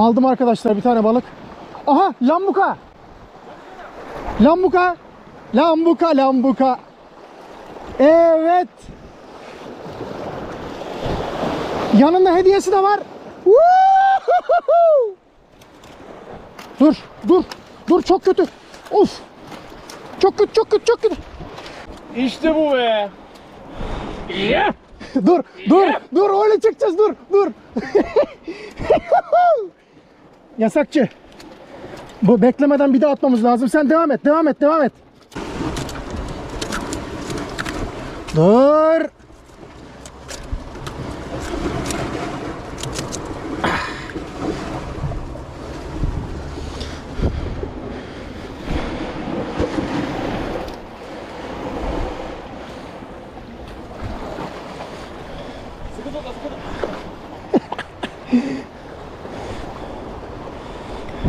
Aldım arkadaşlar bir tane balık. Aha lambuka. Lambuka. Lambuka lambuka. Evet. Yanında hediyesi de var. Dur, dur. Dur çok kötü. Of. Çok kötü, çok kötü, çok kötü. İşte bu be. Yeah. dur, dur, dur. Öyle çıkacağız. Dur, dur. yasakçı. Bu beklemeden bir daha atmamız lazım. Sen devam et, devam et, devam et. Dur. Sıkı tut, sıkı tut.